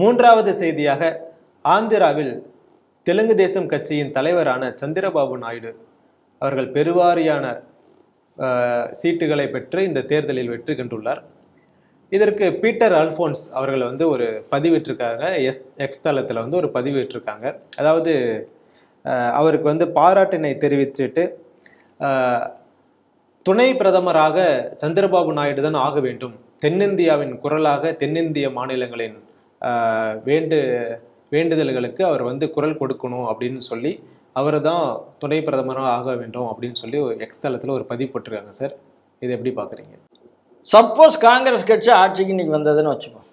மூன்றாவது செய்தியாக ஆந்திராவில் தெலுங்கு தேசம் கட்சியின் தலைவரான சந்திரபாபு நாயுடு அவர்கள் பெருவாரியான சீட்டுகளை பெற்று இந்த தேர்தலில் வெற்றி கண்டுள்ளார். இதற்கு பீட்டர் அல்ஃபோன்ஸ் அவர்கள் வந்து ஒரு பதிவிட்டிருக்காங்க. எஸ் எக்ஸ் தளத்தில் வந்து ஒரு பதிவிட்டிருக்காங்க. அதாவது அவருக்கு வந்து பாராட்டினை தெரிவிச்சுட்டு துணை பிரதமராக சந்திரபாபு நாயுடு தான் ஆக வேண்டும். தென்னிந்தியாவின் குரலாக தென்னிந்திய மாநிலங்களின் வேண்டு வேண்டுதல்களுக்கு அவர் வந்து குரல் கொடுக்கணும் அப்படின்னு சொல்லி அவர் தான் துணை பிரதமராக ஆக வேண்டும் அப்படின்னு சொல்லி எக்ஸ் தளத்தில் ஒரு பதிவு போட்டிருக்காங்க சார். இதை எப்படி பார்க்குறீங்க சப்போஸ் காங்கிரஸ் கட்சி ஆட்சிக்கு இன்னைக்கு வந்ததுன்னு வச்சுப்போம்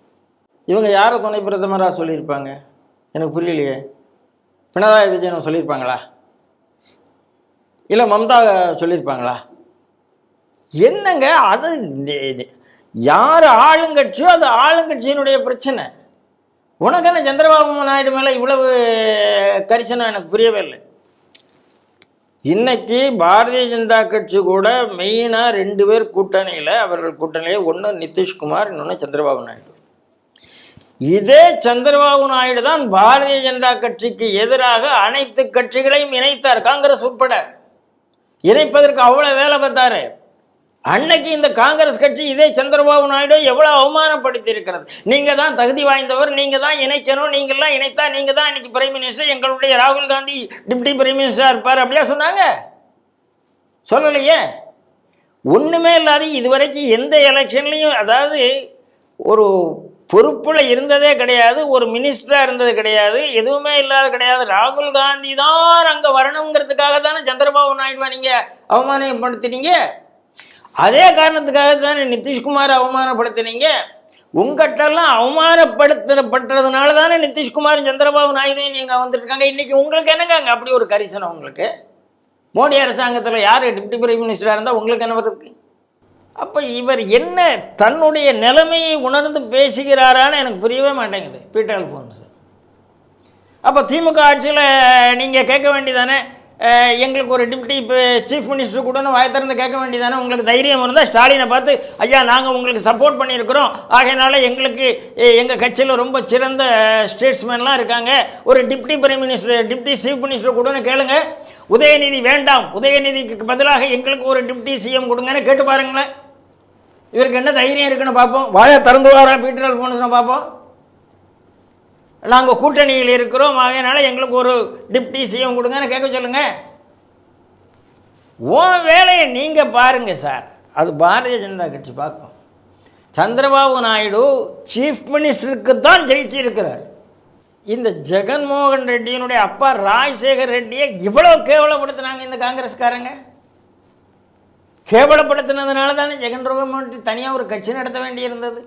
இவங்க யாரை துணை பிரதமராக சொல்லியிருப்பாங்க? எனக்கு புரியலையே. பினராயி விஜயன் சொல்லியிருப்பாங்களா? இல்லை மம்தா சொல்லியிருப்பாங்களா? என்னங்க அது? யார் ஆளுங்கட்சியோ அது ஆளுங்கட்சியினுடைய பிரச்சனை. உனக்கு என்ன சந்திரபாபு நாயுடு மேலே இவ்வளவு கரிசனம் எனக்கு புரியவே இல்லை. இன்னைக்கு பாரதிய ஜனதா கட்சி கூட மெயினாக ரெண்டு பேர் கூட்டணியில் அவர்கள் கூட்டணியில் ஒன்று நிதிஷ்குமார் இன்னொன்று சந்திரபாபு நாயுடு. இதே சந்திரபாபு நாயுடு தான் பாரதிய ஜனதா கட்சிக்கு எதிராக அனைத்து கட்சிகளையும் இணைத்தார் காங்கிரஸ் உட்பட. இணைப்பதற்கு அவ்வளோ வேலை பார்த்தாரு. அன்னைக்கு இந்த காங்கிரஸ் கட்சி இதே சந்திரபாபு நாயுடு எவ்வளவு அவமானப்படுத்தி இருக்கிறது நீங்க தான் தகுதி வாய்ந்தவர் நீங்க தான் இணைக்கணும் நீங்கெல்லாம் இணைத்தா நீங்க தான் இன்னைக்கு பிரைம் மினிஸ்டர் எங்களுடைய ராகுல் காந்தி டிப்டி பிரைம் மினிஸ்டர் இருப்பார் அப்படியா சொன்னாங்க? சொல்லலையே. ஒண்ணுமே இல்லாத இதுவரைக்கும் எந்த எலெக்ஷன்லையும் அதாவது ஒரு பொறுப்புல இருந்ததே கிடையாது ஒரு மினிஸ்டரா இருந்தது கிடையாது எதுவுமே இல்லாத கிடையாது. ராகுல் காந்தி தான் அங்க வரணுங்கிறதுக்காக தானே சந்திரபாபு நாயுடுவா நீங்க அவமானப்படுத்தினீங்க அதே காரணத்துக்காக தானே நிதிஷ்குமார் அவமானப்படுத்தினீங்க? உங்கள்கிட்டலாம் அவமானப்படுத்தப்பட்டதுனால தானே நிதிஷ்குமார் சந்திரபாபு நாயுடு நீங்கள் வந்துருக்காங்க. இன்றைக்கி உங்களுக்கு என்னங்க அப்படி ஒரு கரிசனம் உங்களுக்கு? மோடி அரசாங்கத்தில் யார் டிப்டி பிரைம் மினிஸ்டராக இருந்தால் உங்களுக்கு என்ன வருது? அப்போ இவர் என்ன தன்னுடைய நிலைமையை உணர்ந்து பேசுகிறாரான்னு எனக்கு புரியவே மாட்டேங்குது. பீட்டர் அல்ஃபோன்ஸ் அப்போ திமுக ஆட்சியில் நீங்கள் கேட்க வேண்டியதானே? எங்களுக்கு ஒரு டிப்டி சீஃப் மினிஸ்டர் கூட வாய் திறந்து கேட்க வேண்டியதானே? உங்களுக்கு தைரியம் இருந்தால் ஸ்டாலினை பார்த்து ஐயா நாங்கள் உங்களுக்கு சப்போர்ட் பண்ணியிருக்கிறோம். ஆகையினால எங்களுக்கு எங்கள் கட்சியில் ரொம்ப சிறந்த ஸ்டேட்ஸ்மேன்லாம் இருக்காங்க. ஒரு deputy prime minister deputy chief minister கூடன்னு கேளுங்க. உதயநிதி வேண்டாம். உதயநிதிக்கு பதிலாக எங்களுக்கு ஒரு டிப்டி சிஎம் கொடுங்கன்னு கேட்டு பாருங்களேன். இவருக்கு என்ன தைரியம் இருக்குன்னு பார்ப்போம். வாயை திறந்து வாரா பீட்டர் அல்போன்ஸ்னு பார்ப்போம். நாங்கள் கூட்டணியில் இருக்கிறோம். அதனால் எங்களுக்கு ஒரு டிப்டி சிஎம் கொடுங்கன்னு கேட்க சொல்லுங்கள் உன் வேலையை நீங்கள் பாருங்கள் சார். அது பாரதிய ஜனதா கட்சி பார்க்கும். சந்திரபாபு நாயுடு சீஃப் மினிஸ்டருக்கு தான் ஜெயிச்சிருக்கிறார். இந்த ஜெகன்மோகன் ரெட்டியினுடைய அப்பா ராஜசேகர் ரெட்டியை இவ்வளோ கேவலப்படுத்தினாங்க இந்த காங்கிரஸ்காரங்க. கேவலப்படுத்தினதுனால தானே ஜெகன் மோகன் தனியாக ஒரு கட்சி நடத்த வேண்டியிருந்தது.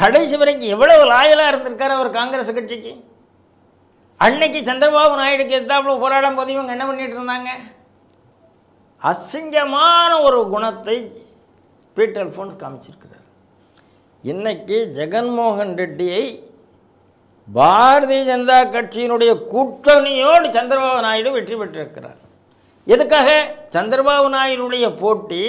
கடைசி வரைக்கும் எவ்வளவு லாயலாக இருந்திருக்காரு அவர் காங்கிரஸ் கட்சிக்கு? அன்னைக்கு சந்திரபாபு நாயுடுக்கு எதாவது போராடும் போது இவங்க என்ன பண்ணிட்டு இருந்தாங்க? அசிங்கமான ஒரு குணத்தை பீட்டர் அல்ஃபோன்ஸ் காமிச்சிருக்கிறார். இன்னைக்கு ஜெகன்மோகன் ரெட்டியை பாரதிய ஜனதா கட்சியினுடைய கூட்டணியோடு சந்திரபாபு நாயுடு வெற்றி பெற்றிருக்கிறார். எதுக்காக? சந்திரபாபு நாயுடுடைய போட்டி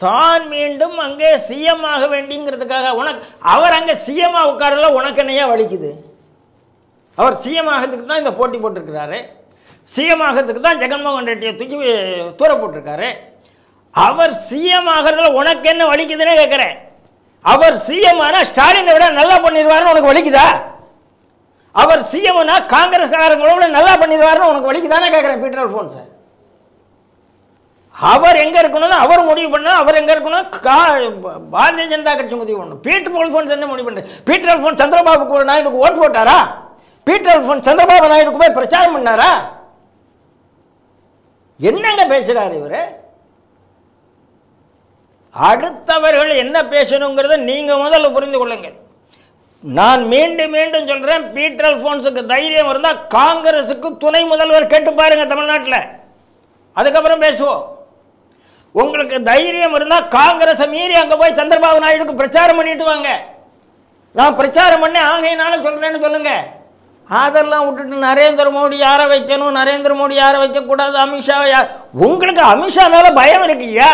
தான் மீண்டும் அங்கே சிஎம் ஆக வேண்டிங்கிறதுக்காக உனக்கு அவர் அங்கே சிஎம் உட்காரல உனக்கு என்னையா வலிக்குது? அவர் சிஎம் ஆகிறதுக்கு தான் இந்த போட்டி போட்டிருக்கிறாரு. சிஎம் ஆகிறதுக்கு தான் ஜெகன்மோகன் ரெட்டியை தூக்கி தூர போட்டிருக்காரு. அவர் சிஎம் ஆகிறதுல உனக்கு என்ன வலிக்குதுன்னு கேட்குறேன். அவர் சிஎம் ஆனால் ஸ்டாலினை விட நல்லா பண்ணிடுவார்னு உனக்கு வலிக்குதா? அவர் சிஎம்னா காங்கிரஸ்காரங்களோட நல்லா பண்ணிடுவார்னு உனக்கு வலிக்குதானே கேட்குறேன் பீட்டர் அல்ஃபோன்ஸை அவர் எங்க இருக்கணும் அவர் முடிவு பண்ணால் அவர் எங்க இருக்கணும் கா- பாரதிய ஜனதா கட்சி முடிவு பண்ணணும். பீட்டர் அல்ஃபோன்ஸ் என்ன முடிவு பண்ணு பீட்டர் அல்ஃபோன்ஸ் சந்திரபாபு நாயுடுக்கு ஓட்டு போட்டாரா? பீட்டர் அல்ஃபோன்ஸ் சந்திரபாபு நாயுடுக்கு போய் பிரச்சாரம் பண்ணாரா? என்னங்க பேசுறாரு இவர்? அடுத்தவர்கள் என்ன பேசணுங்கிறத நீங்க முதல்ல புரிந்து கொள்ளுங்கள். நான் மீண்டும் மீண்டும் சொல்றேன் பீட்டர் அல்ஃபோன்ஸுக்கு தைரியம் இருந்தால் காங்கிரஸுக்கு துணை முதல்வர் கேட்டு பாருங்க தமிழ்நாட்டில். அதுக்கப்புறம் பேசுவோம். உங்களுக்கு தைரியம் இருந்தா காங்கிரஸை மீறி அங்க போய் சந்திரபாபு நாயுடுக்கு பிரச்சாரம் பண்ணிட்டு வாங்க. நான் பிரச்சாரம் பண்ணி ஆகையினால சொல்றேன்னு சொல்லுங்க. அதெல்லாம் விட்டுட்டு நரேந்திர மோடி யாரை வைக்கணும் நரேந்திர மோடி யாரை வைக்கக்கூடாது அமித்ஷா யார் உங்களுக்கு அமித்ஷா மேலே பயம் இருக்குய்யா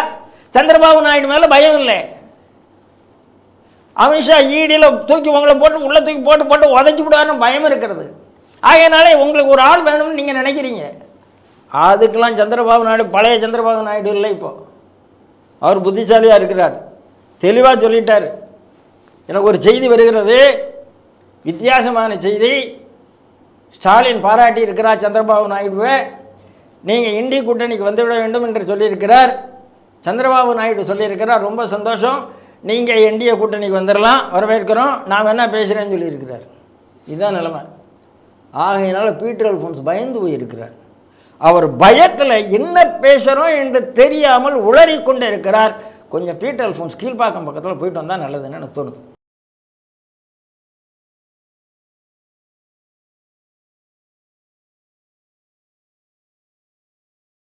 சந்திரபாபு நாயுடு மேலே பயம் இல்லை. அமித்ஷா ஈடியில் தூக்கி உங்களை போட்டு உள்ளே தூக்கி போட்டு போட்டு உதச்சி விடுவாருன்னு பயம் இருக்கிறது. ஆகையினாலே உங்களுக்கு ஒரு ஆள் வேணும்னு நீங்கள் நினைக்கிறீங்க. அதுக்கெல்லாம் சந்திரபாபு நாயுடு பழைய சந்திரபாபு நாயுடு இல்லை இப்போது அவர் புத்திசாலியாக இருக்கிறார். தெளிவாக சொல்லிட்டார். எனக்கு ஒரு செய்தி வருகிறது. வித்தியாசமான செய்தி. ஸ்டாலின் பாராட்டி இருக்கிறார் சந்திரபாபு நாயுடுவை. நீங்கள் இந்தி கூட்டணிக்கு வந்துவிட வேண்டும் என்று சொல்லியிருக்கிறார். சந்திரபாபு நாயுடு சொல்லியிருக்கிறார். ரொம்ப சந்தோஷம். நீங்கள் என்டிஏ கூட்டணிக்கு வந்துடலாம் வரவேற்கிறோம். நான் என்ன பேசுகிறேன்னு சொல்லியிருக்கிறார். இதுதான் நிலைமை. ஆகையினால பீட்டர் அல்ஃபோன்ஸ் பயந்து போயிருக்கிறார். அவர் பயத்தில் என்ன பேசுகிறோம் என்று தெரியாமல் உளறிக்கொண்டு இருக்கிறார் கொஞ்சம் பீட்டர் ஸ்கீல் கீழ்ப்பாக்கம் பக்கத்தில் போயிட்டு வந்தால் நல்லதுன்னு எனக்கு தோணுது.